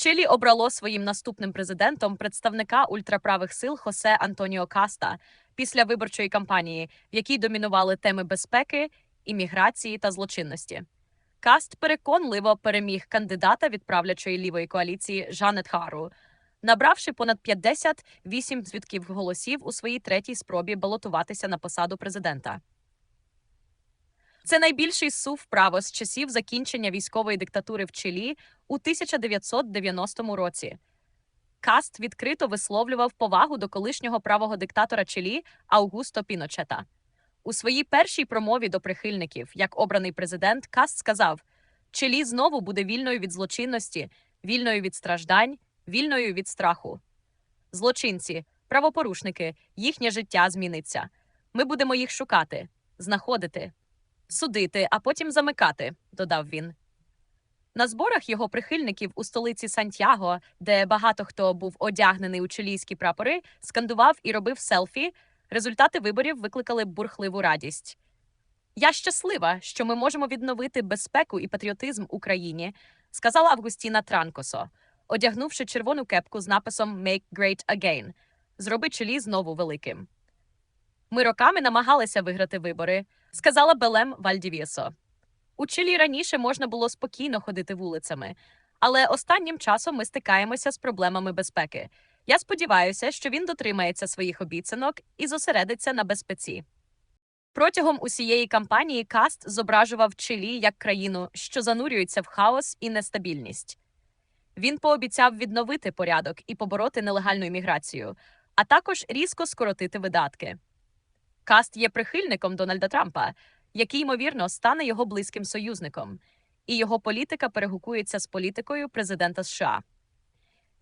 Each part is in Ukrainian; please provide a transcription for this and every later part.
Чилі обрало своїм наступним президентом представника ультраправих сил Хосе Антоніо Каста після виборчої кампанії, в якій домінували теми безпеки, імміграції та злочинності. Каст переконливо переміг кандидата від правлячої лівої коаліції Жанет Хару, набравши понад 58% голосів у своїй третій спробі балотуватися на посаду президента. Це найбільший сув вправо з часів закінчення військової диктатури в Чилі у 1990 році. Каст відкрито висловлював повагу до колишнього правого диктатора Чилі Аугусто Піночета. У своїй першій промові до прихильників, як обраний президент, Каст сказав: Чилі знову буде вільною від злочинності, вільною від страждань, вільною від страху. Злочинці, правопорушники, їхнє життя зміниться. Ми будемо їх шукати, знаходити, судити, а потім замикати, додав він. На зборах його прихильників у столиці Сантьяго, де багато хто був одягнений у чилійські прапори, скандував і робив селфі. Результати виборів викликали бурхливу радість. Я щаслива, що ми можемо відновити безпеку і патріотизм Україні, сказала Августіна Транкосо, одягнувши червону кепку з написом Make Great Again зроби Чилі знову великим. Ми роками намагалися виграти вибори, сказала Белем Вальдівєсо. У Чилі раніше можна було спокійно ходити вулицями, але останнім часом ми стикаємося з проблемами безпеки. Я сподіваюся, що він дотримається своїх обіцянок і зосередиться на безпеці. Протягом усієї кампанії Каст зображував Чилі як країну, що занурюється в хаос і нестабільність. Він пообіцяв відновити порядок і побороти нелегальну імміграцію, а також різко скоротити видатки. Каст є прихильником Дональда Трампа, який, ймовірно, стане його близьким союзником, і його політика перегукується з політикою президента США.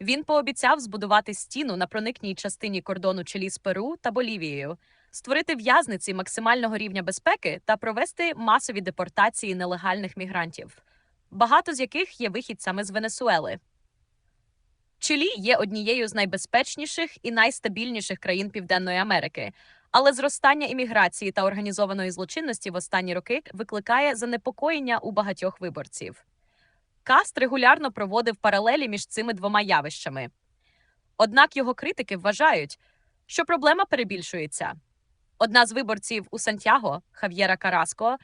Він пообіцяв збудувати стіну на проникній частині кордону Чилі з Перу та Болівією, створити в'язниці максимального рівня безпеки та провести масові депортації нелегальних мігрантів, багато з яких є вихідцями з Венесуели. Чилі є однією з найбезпечніших і найстабільніших країн Південної Америки, але зростання імміграції та організованої злочинності в останні роки викликає занепокоєння у багатьох виборців. Каст регулярно проводив паралелі між цими двома явищами. Однак його критики вважають, що проблема перебільшується. Одна з виборців у Сантьяго Хав'єра Караско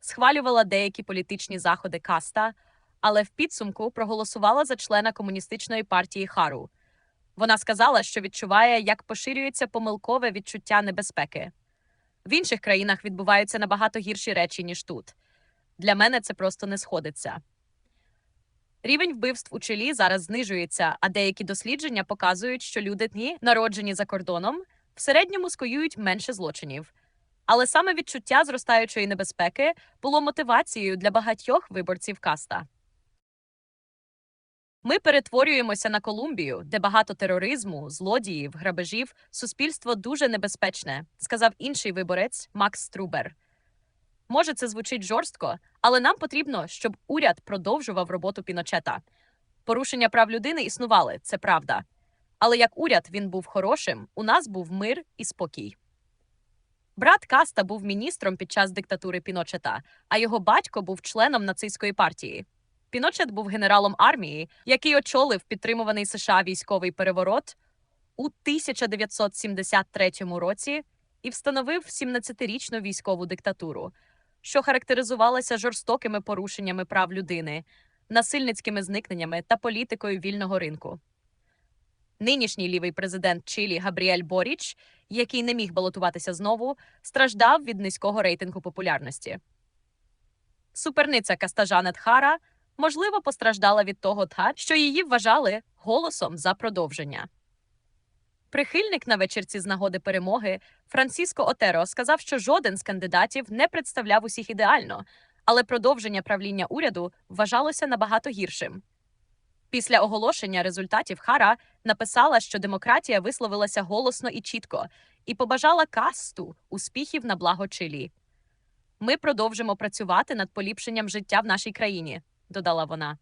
схвалювала деякі політичні заходи каста, але в підсумку проголосувала за члена комуністичної партії Хару. Вона сказала, що відчуває, як поширюється помилкове відчуття небезпеки. В інших країнах відбуваються набагато гірші речі, ніж тут. Для мене це просто не сходиться. Рівень вбивств у Чилі зараз знижується, а деякі дослідження показують, що люди, народжені за кордоном, в середньому скоюють менше злочинів. Але саме відчуття зростаючої небезпеки було мотивацією для багатьох виборців каста. Ми перетворюємося на Колумбію, де багато тероризму, злодіїв, грабежів, суспільство дуже небезпечне, сказав інший виборець Макс Струбер. Може, це звучить жорстко, але нам потрібно, щоб уряд продовжував роботу Піночета. Порушення прав людини існували, це правда. Але як уряд він був хорошим, у нас був мир і спокій. Брат Каста був міністром під час диктатури Піночета, а його батько був членом нацистської партії. Піночет був генералом армії, який очолив підтримуваний США військовий переворот у 1973 році і встановив 17-річну військову диктатуру, що характеризувалася жорстокими порушеннями прав людини, насильницькими зникненнями та політикою вільного ринку. Нинішній лівий президент Чилі Габріель Боріч, який не міг балотуватися знову, страждав від низького рейтингу популярності. Суперниця Кастажанет Хара – можливо, постраждала від того, та, що її вважали голосом за продовження. Прихильник на вечірці з нагоди перемоги Франциско Отеро сказав, що жоден з кандидатів не представляв усіх ідеально, але продовження правління уряду вважалося набагато гіршим. Після оголошення результатів Хара написала, що демократія висловилася голосно і чітко, і побажала касту успіхів на благо Чилі. Ми продовжимо працювати над поліпшенням життя в нашій країні додала вона.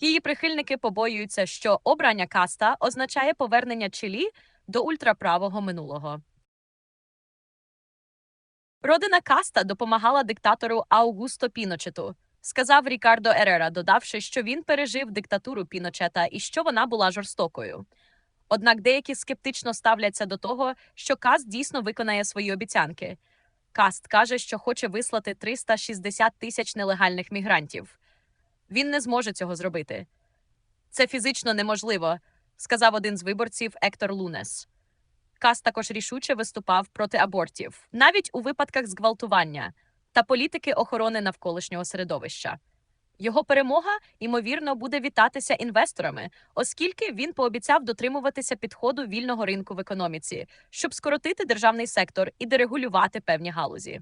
Її прихильники побоюються, що обрання каста означає повернення Чилі до ультраправого минулого. Родина каста допомагала диктатору Аугусто Піночету, сказав Рікардо Ерера, додавши, що він пережив диктатуру Піночета і що вона була жорстокою. Однак деякі скептично ставляться до того, що Каст дійсно виконає свої обіцянки. Каст каже, що хоче вислати 360 тисяч нелегальних мігрантів. Він не зможе цього зробити. Це фізично неможливо, сказав один з виборців Ектор Лунес. Каст також рішуче виступав проти абортів, навіть у випадках зґвалтування та політики охорони навколишнього середовища. Його перемога, ймовірно, буде вітатися інвесторами, оскільки він пообіцяв дотримуватися підходу вільного ринку в економіці, щоб скоротити державний сектор і дерегулювати певні галузі.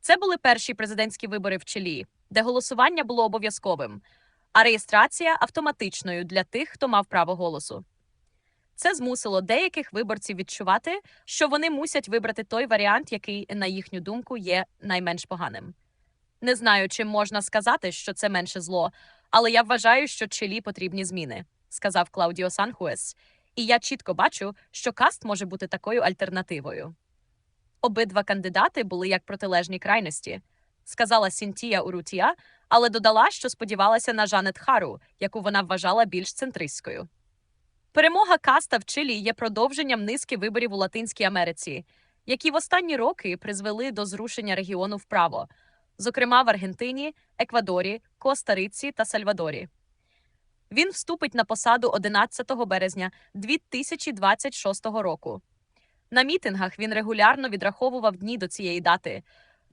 Це були перші президентські вибори в Чилі, де голосування було обов'язковим, а реєстрація автоматичною для тих, хто мав право голосу. Це змусило деяких виборців відчувати, що вони мусять вибрати той варіант, який, на їхню думку, є найменш поганим. Не знаю, чи можна сказати, що це менше зло, але я вважаю, що Чилі потрібні зміни, сказав Клаудіо Санхуес. І я чітко бачу, що каст може бути такою альтернативою. Обидва кандидати були як протилежні крайності, сказала Сінтія Урутія, але додала, що сподівалася на Жанет Хару, яку вона вважала більш центристською. Перемога каста в Чилі є продовженням низки виборів у Латинській Америці, які в останні роки призвели до зрушення регіону вправо, зокрема в Аргентині, Еквадорі, Коста-Риці та Сальвадорі. Він вступить на посаду 11 березня 2026 року. На мітингах він регулярно відраховував дні до цієї дати,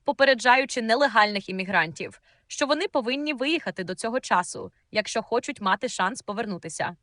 попереджаючи нелегальних іммігрантів, що вони повинні виїхати до цього часу, якщо хочуть мати шанс повернутися.